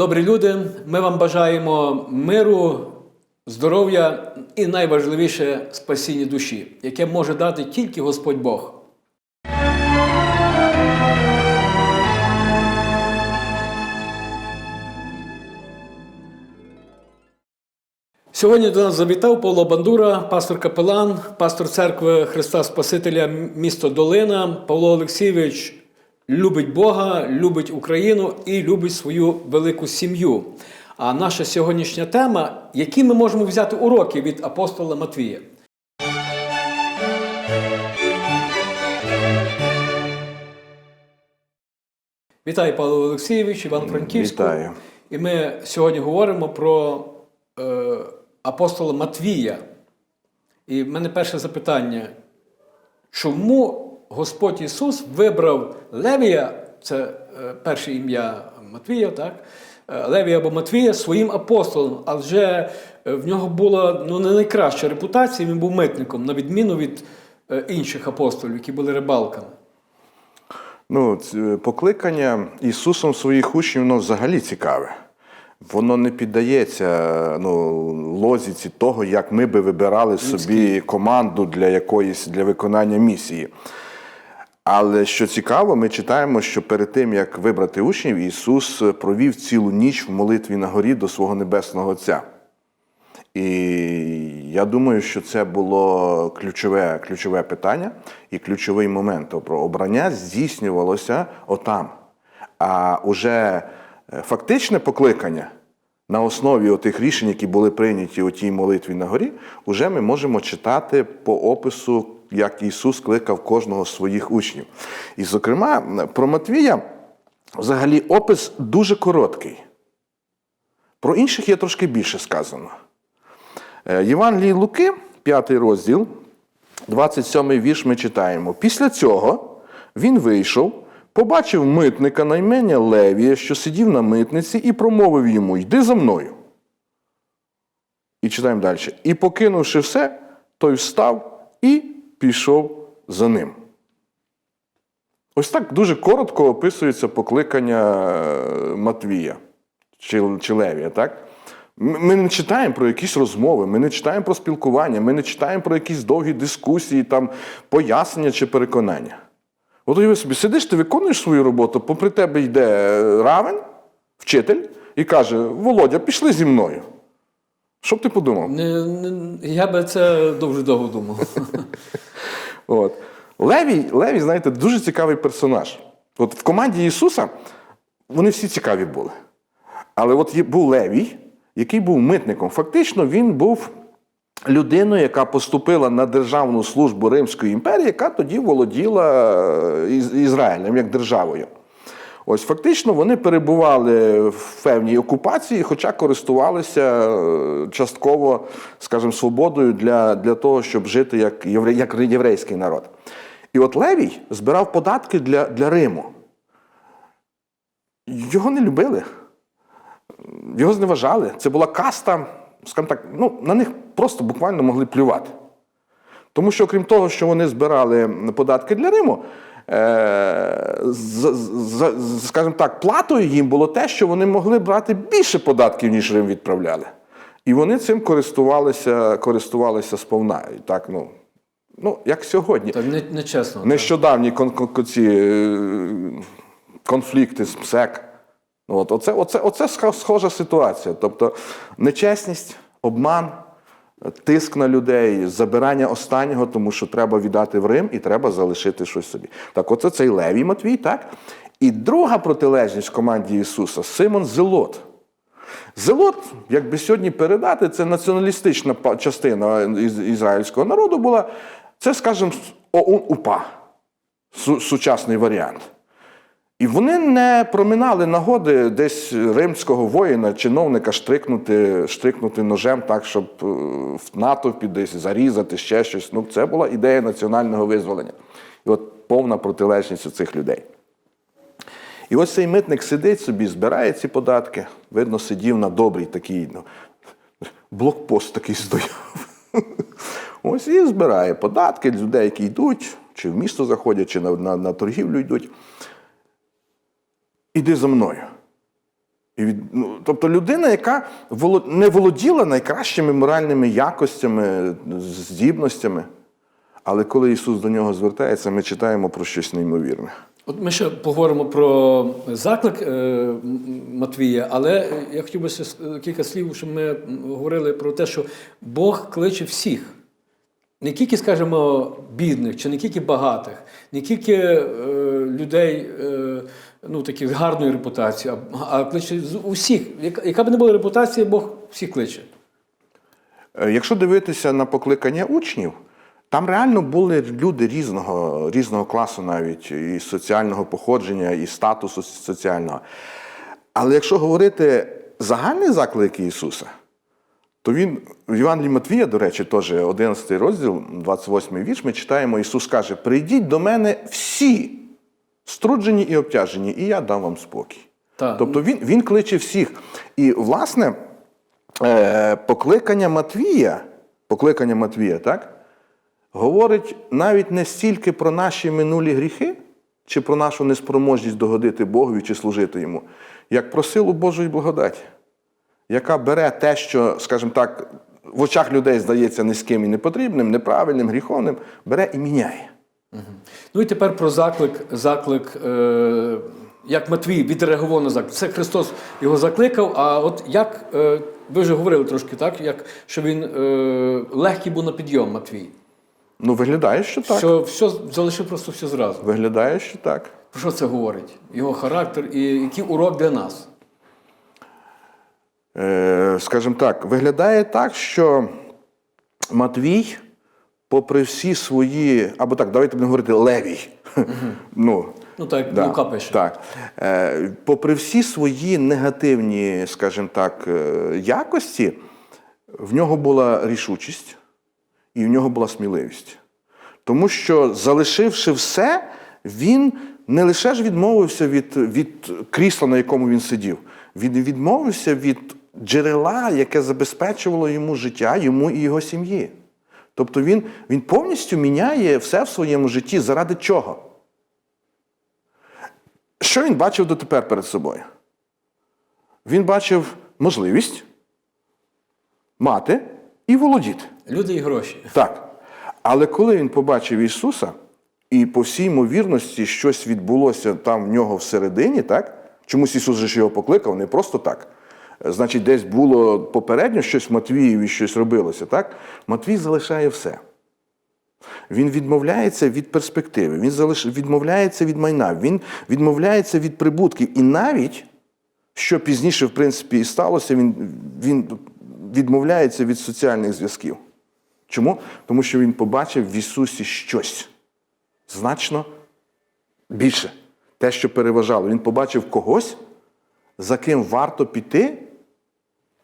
Добрі люди. Ми вам бажаємо миру, здоров'я і найважливіше спасіння душі, яке може дати тільки Господь Бог. Сьогодні до нас завітав Павло Бандура, пастор капелан, пастор церкви Христа Спасителя місто Долина. Павло Олексійович любить Бога, любить Україну і любить свою велику сім'ю. А наша сьогоднішня тема, які ми можемо взяти уроки від апостола Матвія. Вітаю, Павло Олексійович, Іван Франківську. Вітаю. І ми сьогодні говоримо про е, апостола Матвія. І в мене перше запитання: чому Господь Ісус вибрав Левія, це е, перше ім'я Матвія, так? Е, Левія або Матвія своїм апостолом, адже е, в нього була ну, не найкраща репутація, він був митником, на відміну від інших апостолів, які були рибалками. Ну, покликання Ісусом своїх учнів воно взагалі цікаве. Воно не піддається ну, лозіці того, як ми би вибирали собі команду для якоїсь для виконання місії. Але що цікаво, ми читаємо, що перед тим, як вибрати учнів, Ісус провів цілу ніч в молитві на горі до свого небесного Отця. І я думаю, що це було ключове, ключове питання і ключовий момент. Тобто обрання здійснювалося отам. А уже е, фактичне покликання на основі тих рішень, які були прийняті у тій молитві на горі, уже ми можемо читати по опису, як Ісус кликав кожного з своїх учнів. І, зокрема, про Матвія взагалі опис дуже короткий. Про інших є трошки більше сказано. Е, Євангелії Луки, 5 розділ, 27 вірш ми читаємо. Після цього він вийшов, побачив митника на ім'я Левія, що сидів на митниці, і промовив йому: Йди за мною. І читаємо далі. І покинувши все, той встав і пішов за ним. Ось так дуже коротко описується покликання е, Матвія чи, чи Левія. Так? Ми не читаємо про якісь розмови, ми не читаємо про спілкування, ми не читаємо про якісь довгі дискусії, там, пояснення чи переконання. От уяви собі, сидиш, ти виконуєш свою роботу, попри тебе йде е, равен, вчитель, і каже: Володя, пішли зі мною. Що б ти подумав? Я би це дуже довго думав. От. Левій, Левій, знаєте, дуже цікавий персонаж. От в команді Ісуса вони всі цікаві були. Але от був Левій, який був митником. Фактично, він був людиною, яка поступила на державну службу Римської імперії, яка тоді володіла е, Ізраїлем як державою. Ось фактично вони перебували в певній окупації, хоча користувалися е, частково, скажімо, свободою для, для того, щоб жити як, як єврейський народ. І от Левій збирав податки для, для Риму. Його не любили, його зневажали. Це була каста, скажімо так, ну, на них просто буквально могли плювати. Тому що, окрім того, що вони збирали податки для Риму, скажімо так, платою їм було те, що вони могли брати більше податків, ніж Рим відправляли. І вони цим користувалися, користувалися сповна. І так, ну, ну, як сьогодні. Та не, не чесно. Нещодавні кон- кон- ці, е, конфлікти з МСЕК. От, оце, оце, оце схожа ситуація. Тобто нечесність, обман, тиск на людей, забирання останнього, тому що треба віддати в Рим і треба залишити щось собі. Так, оце цей Левій Матвій, так? І друга протилежність команді Ісуса Симон Зелот. Зелот, як би сьогодні передати, це націоналістична частина ізраїльського народу була. Це, скажімо, ОУН УПА, сучасний варіант. І вони не проминали нагоди десь римського воїна, чиновника штрикнути, штрикнути ножем так, щоб е, в натовпі десь зарізати ще щось. Ну, це була ідея національного визволення. І от повна протилежність у цих людей. І ось цей митник сидить собі, збирає ці податки. Видно, сидів на добрий такий ну, блокпост такий стояв. Ось і збирає податки людей, які йдуть, чи в місто заходять, чи на, на, на торгівлю йдуть. Іди за мною. І від, ну, тобто людина, яка не володіла найкращими моральними якостями, здібностями. Але коли Ісус до нього звертається, ми читаємо про щось неймовірне. От ми ще поговоримо про заклик е, Матвія, але я хотів би ще е, кілька слів, щоб ми говорили про те, що Бог кличе всіх. Не тільки, скажімо, бідних, чи не тільки багатих, не тільки е, людей е, ну, таких з гарною репутацією, а, кличе з усіх. Яка, б не була репутація, Бог всіх кличе. Е, Якщо дивитися на покликання учнів, там реально були люди різного, різного класу, навіть і соціального походження, і статусу соціального. Але якщо говорити загальний заклик Ісуса, то він в Євангелії Матвія, до речі, теж 11 розділ, 28 вірш, ми читаємо, Ісус каже: Прийдіть до мене всі, струджені і обтяжені, і я дам вам спокій. Так. Тобто він, він кличе всіх. І, власне, е, покликання Матвія, покликання Матвія, так, говорить навіть не стільки про наші минулі гріхи, чи про нашу неспроможність догодити Богові чи служити йому, як про силу Божої благодаті, яка бере те, що, скажімо так, в очах людей здається низьким і непотрібним, неправильним, гріховним, бере і міняє. Ну і тепер про заклик, заклик, е, як Матвій відреагував на заклик. Це Христос його закликав. А от як е, ви вже говорили трошки, так? Як що він е, легкий був на підйом, Матвій. Ну, виглядає, що так. Що все залишив просто все зразу. Виглядає, що так. Про що це говорить? Його характер і який урок для нас? Е, скажімо так, виглядає так, що Матвій, попри всі свої, або так, давайте будемо говорити Левій. ну, Ну так, да, Лука пише. так. Е, попри всі свої негативні, скажімо так, е, якості, в нього була рішучість і в нього була сміливість. Тому що, залишивши все, він не лише ж відмовився від, від крісла, на якому він сидів, він відмовився від джерела, яке забезпечувало йому життя, йому і його сім'ї. Тобто він, він повністю міняє все в своєму житті. Заради чого? Що він бачив дотепер перед собою? Він бачив можливість мати і володіти. Люди і гроші. Так. Але коли він побачив Ісуса, і по всій ймовірності щось відбулося там в нього всередині, так? Чомусь Ісус же ж його покликав, не просто так. Значить, десь було попередньо щось в Матвієві, щось робилося, так? Матвій залишає все. Він відмовляється від перспективи, він залиш... відмовляється від майна, він відмовляється від прибутків. І навіть, що пізніше, в принципі, і сталося, він, він відмовляється від соціальних зв'язків. Чому? Тому що він побачив в Ісусі щось значно більше. Те, що переважало. Він побачив когось, за ким варто піти,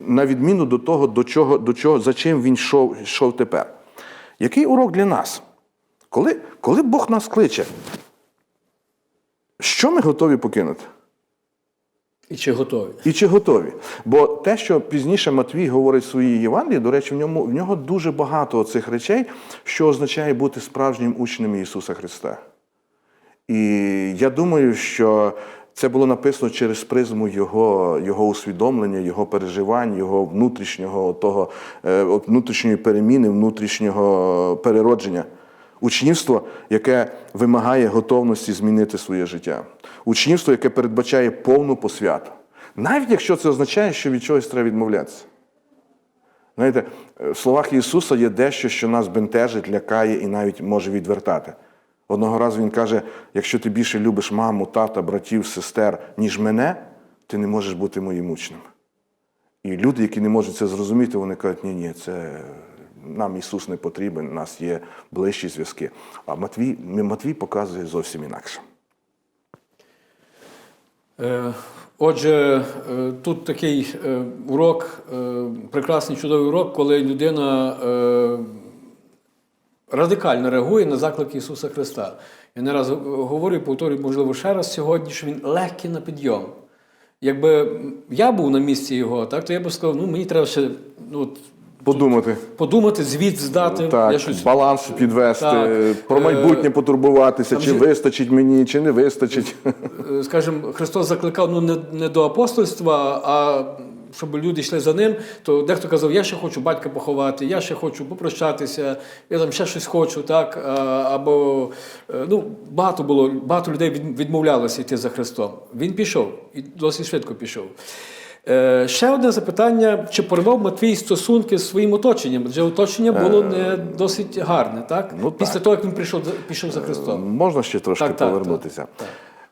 на відміну до того, до чого, до чого, за чим він йшов, йшов тепер. Який урок для нас? Коли, коли Бог нас кличе, що ми готові покинути? І чи готові? І чи готові? Бо те, що пізніше Матвій говорить в своїй Євангелії, до речі, в ньому в нього дуже багато цих речей, що означає бути справжнім учнем Ісуса Христа. І я думаю, що це було написано через призму його, його усвідомлення, його переживань, його внутрішнього того, е, внутрішньої переміни, внутрішнього переродження. Учнівство, яке вимагає готовності змінити своє життя. Учнівство, яке передбачає повну посвяту. Навіть якщо це означає, що від чогось треба відмовлятися. Знаєте, в словах Ісуса є дещо, що нас бентежить, лякає і навіть може відвертати. Одного разу Він каже: якщо ти більше любиш маму, тата, братів, сестер, ніж мене, ти не можеш бути моїм учнем. І люди, які не можуть це зрозуміти, вони кажуть, ні, ні, це нам Ісус не потрібен, у нас є ближчі зв'язки. А Матвій, Матвій показує зовсім інакше. Е, Отже, е, тут такий е, урок, прекрасний чудовий урок, коли людина радикально реагує на заклик Ісуса Христа. Я не раз говорю і повторюю, можливо, ще раз сьогодні, що він легкий на підйом. Якби я був на місці його, так, то я б сказав, ну мені треба ще ну, Подумати. подумати, звіт здати. Так, Я щось... баланс підвести, Так. про майбутнє потурбуватися, там чи же- вистачить мені, чи не вистачить. Е, скажімо, Христос закликав ну, не, не до апостольства, а щоб люди йшли за ним, то дехто казав, я ще хочу батька поховати, я ще хочу попрощатися, я там ще щось хочу, так? Або е, ну, багато було, багато людей відмовлялося йти за Христом. Він пішов і досить швидко пішов. Е, ще одне запитання: чи порвав Матвій стосунки з своїм оточенням? Адже оточення було не досить гарне, так? Е, ну, Після так. того, як він прийшов, пішов за Христом. Можна ще трошки Так, так, повернутися. так,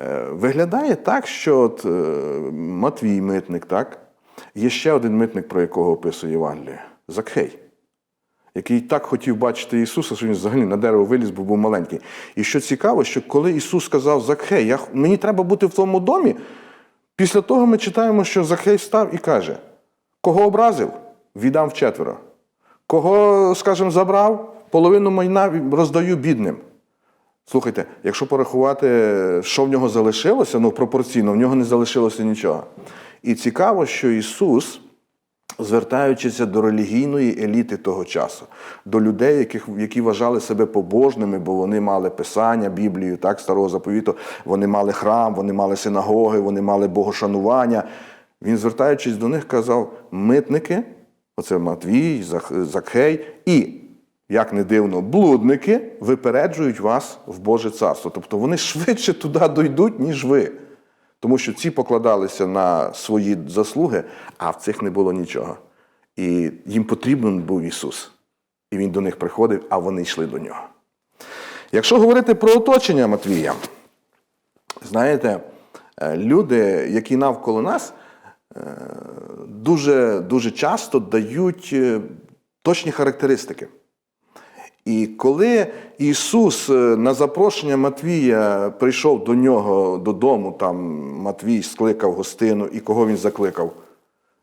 Е, Виглядає так, що от, е, Матвій митник, так? Є ще один митник, про якого описує Євангеліє Закхей, який так хотів бачити Ісуса, що він взагалі на дерево виліз, бо був маленький. І що цікаво, що коли Ісус сказав Закхей, я, мені треба бути в твоєму домі, після того ми читаємо, що Закхей став і каже: кого образив, віддам вчетверо. Кого, скажімо, забрав, половину майна роздаю бідним. Слухайте, якщо порахувати, що в нього залишилося, ну пропорційно, в нього не залишилося нічого. І цікаво, що Ісус, звертаючися до релігійної еліти того часу, до людей, яких, які вважали себе побожними, бо вони мали Писання, Біблію, так, старого заповіту, вони мали храм, вони мали синагоги, вони мали богошанування. Він, звертаючись до них, казав: митники, оце Матвій, Закхей, і як не дивно, блудники випереджують вас в Боже царство. Тобто вони швидше туди дойдуть, ніж ви. Тому що ці покладалися на свої заслуги, а в цих не було нічого. І їм потрібен був Ісус. І Він до них приходив, а вони йшли до нього. Якщо говорити про оточення Матвія, знаєте, е, люди, які навколо нас, е, дуже, дуже часто дають е, точні характеристики. І коли Ісус е, на запрошення Матвія прийшов до нього додому, там Матвій скликав гостину, і кого він закликав?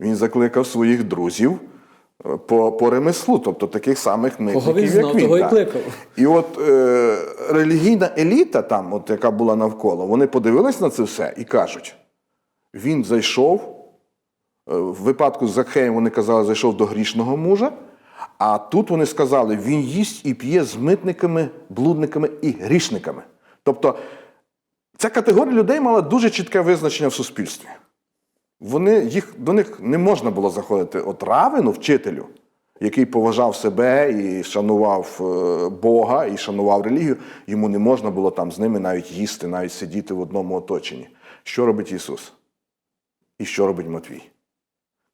Він закликав своїх друзів е, по, по ремеслу, тобто таких самих митників, Кого він як він. того і кликав. І от е, релігійна еліта, там, от, яка була навколо, вони подивились на це все і кажуть: він зайшов. е, В випадку з Закхеєм вони казали, зайшов до грішного мужа. А тут вони сказали, він їсть і п'є з митниками, блудниками і грішниками. Тобто ця категорія людей мала дуже чітке визначення в суспільстві. Вони, їх, до них не можна було заходити. От равину, вчителю, який поважав себе і шанував е, Бога, і шанував релігію, йому не можна було там з ними навіть їсти, навіть сидіти в одному оточенні. Що робить Ісус? І що робить Матвій?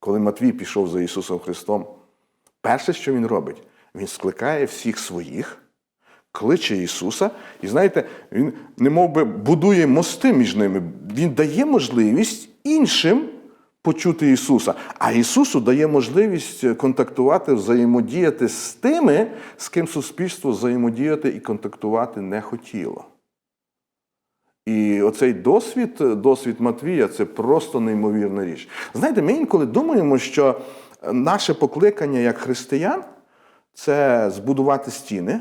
Коли Матвій пішов за Ісусом Христом, перше, що він робить, він скликає всіх своїх, кличе Ісуса, і знаєте, він не би будує мости між ними. Він дає можливість іншим почути Ісуса. А Ісусу дає можливість контактувати, взаємодіяти з тими, з ким суспільство взаємодіяти і контактувати не хотіло. І оцей досвід, досвід Матвія це просто неймовірна річ. Знаєте, ми інколи думаємо, що наше покликання як християн це збудувати стіни,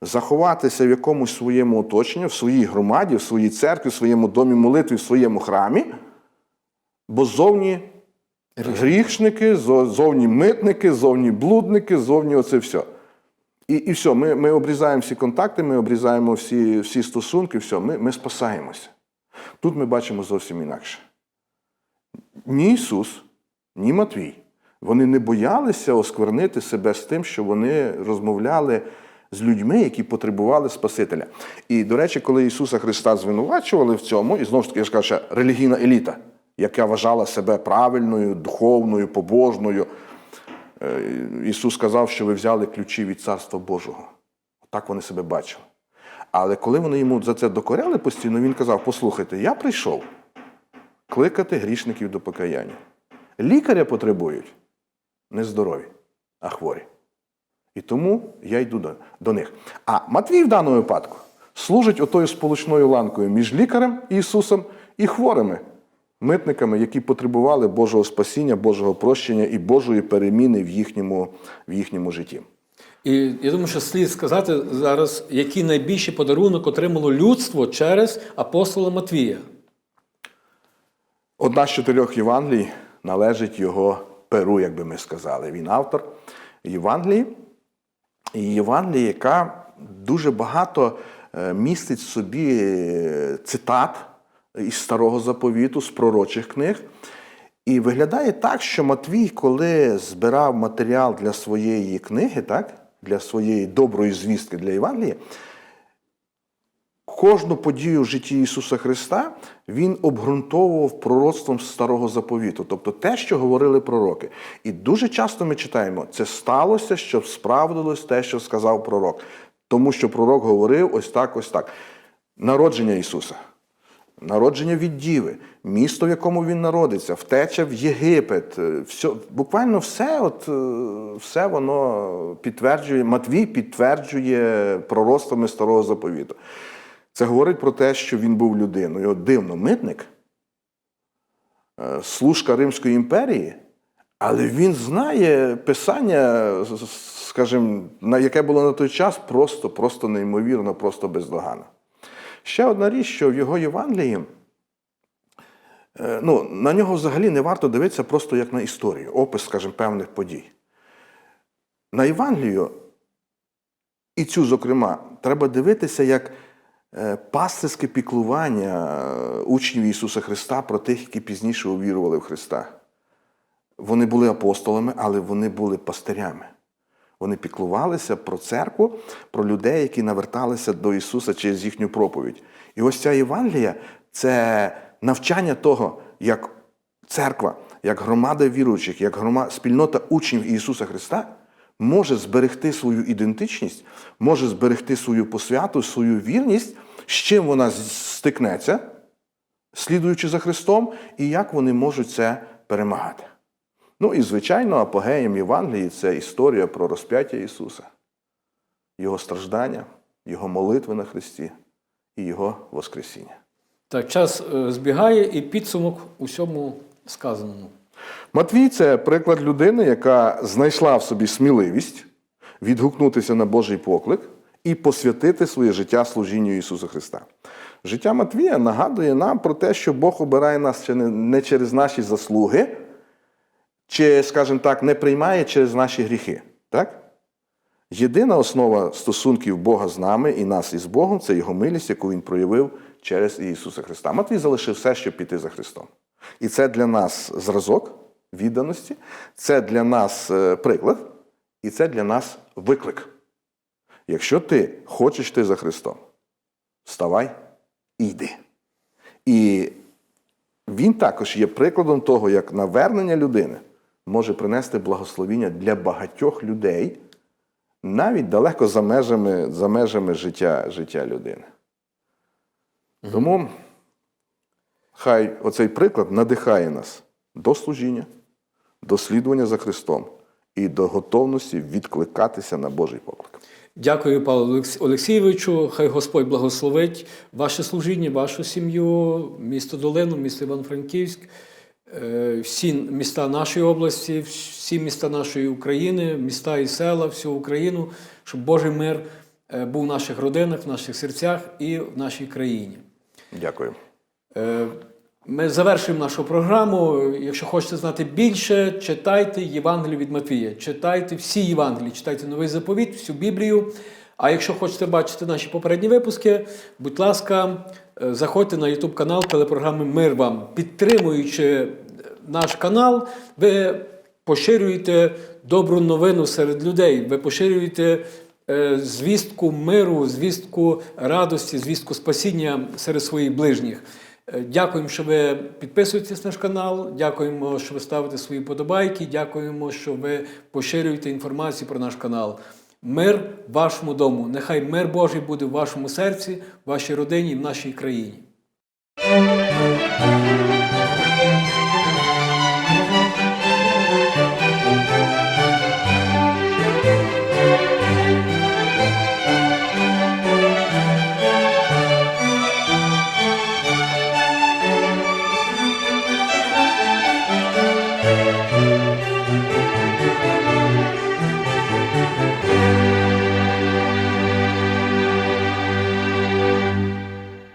заховатися в якомусь своєму оточенні, в своїй громаді, в своїй церкві, в своєму домі молитви, в своєму храмі, бо зовні грішники, зовні митники, зовні блудники, зовні оце все. І, і все, ми, ми обрізаємо всі контакти, ми обрізаємо всі, всі стосунки, все, ми, ми спасаємося. Тут ми бачимо зовсім інакше. Ні Ісус, ні Матвій. Вони не боялися осквернити себе з тим, що вони розмовляли з людьми, які потребували Спасителя. І, до речі, коли Ісуса Христа звинувачували в цьому, і знову ж таки, я ж кажу, релігійна еліта, яка вважала себе правильною, духовною, побожною, Е, Ісус сказав, що ви взяли ключі від Царства Божого. Так вони себе бачили. Але коли вони йому за це докоряли постійно, він казав: послухайте, я прийшов кликати грішників до покаяння. Лікаря потребують не здорові, а хворі. І тому я йду до, до них. А Матвій в даному випадку служить отою сполучною ланкою між лікарем Ісусом і хворими митниками, які потребували Божого спасіння, Божого прощення і Божої переміни в їхньому, в їхньому житті. І я думаю, що слід сказати зараз, який найбільший подарунок отримало людство через апостола Матвія. Одна з чотирьох Євангелій належить його перу, як би ми сказали. Він автор. Євангелії. І Євангелія, яка дуже багато е, містить в собі е, цитат із старого заповіту, з пророчих книг. І виглядає так, що Матвій, коли збирав матеріал для своєї книги, так, для своєї доброї звістки для Євангелія, кожну подію в житті Ісуса Христа він обґрунтовував пророцтвом старого заповіту, тобто те, що говорили пророки. І дуже часто ми читаємо, це сталося, щоб справдилось те, що сказав пророк. Тому що пророк говорив ось так, ось так. Народження Ісуса. Народження від Діви, місто, в якому він народиться, втеча в Єгипет. е, Все, буквально все, от, е, все воно підтверджує, Матвій підтверджує пророцтвами старого заповіту. Це говорить про те, що він був людиною. Дивно, митник, е, служка Римської імперії, але він знає писання, скажімо, на яке було на той час, просто, просто неймовірно, просто бездоганно. Ще одна річ, що в його Євангелії, е, ну, на нього взагалі не варто дивитися просто як на історію, опис, скажімо, певних подій. На Євангелію, і цю, зокрема, треба дивитися як пастирське піклування е, учнів Ісуса Христа про тих, які пізніше увірували в Христа. Вони були апостолами, але вони були пастирями. Вони піклувалися про церкву, про людей, які наверталися до Ісуса через їхню проповідь. І ось ця Євангелія це навчання того, як церква, як громада віруючих, як грома... спільнота учнів Ісуса Христа може зберегти свою ідентичність, може зберегти свою посвяту, свою вірність, з чим вона стикнеться, слідуючи за Христом, і як вони можуть це перемагати. Ну і, звичайно, апогеєм Євангелії це історія про розп'яття Ісуса, Його страждання, Його молитви на Христі і Його Воскресіння. Так, час е, збігає і підсумок усьому сказаному. Матвій це приклад людини, яка знайшла в собі сміливість відгукнутися на Божий поклик і посвятити своє життя служінню Ісуса Христа. Життя Матвія нагадує нам про те, що Бог обирає нас не- через наші заслуги, чи, скажімо так, не приймає через наші гріхи. Так? Єдина основа стосунків Бога з нами і нас із Богом це Його милість, яку Він проявив через Ісуса Христа. Матвій залишив все, щоб піти за Христом. І це для нас зразок відданості, це для нас е, приклад, і це для нас виклик. Якщо ти хочеш йти за Христом, вставай і йди. І він також є прикладом того, як навернення людини може принести благословіння для багатьох людей, навіть далеко за межами, за межами життя, життя людини. Тому хай оцей приклад надихає нас до служіння, до слідування за Христом і до готовності відкликатися на Божий поклик. Дякую, Павлу Олекс- Олексійовичу. Хай Господь благословить ваше служіння, вашу сім'ю, місто Долину, місто Івано-Франківськ, е, всі міста нашої області, всі міста нашої України, міста і села, всю Україну, щоб Божий мир е, був в наших родинах, в наших серцях і в нашій країні. Дякую. Е, Ми завершуємо нашу програму. Якщо хочете знати більше, читайте Євангелію від Матвія. Читайте всі Євангелії, читайте новий заповіт, всю Біблію. А якщо хочете бачити наші попередні випуски, будь ласка, е, заходьте на YouTube канал телепрограми Мир вам. Підтримуючи наш канал, ви поширюєте добру новину серед людей. Ви поширюєте е, звістку миру, звістку радості, звістку спасіння серед своїх ближніх. Е, Дякуємо, що ви підписуєтесь на наш канал. Дякуємо, що ви ставите свої подобайки. Дякуємо, що ви поширюєте інформацію про наш канал. Мир вашому дому. Нехай мир Божий буде в вашому серці, в вашій родині в нашій країні.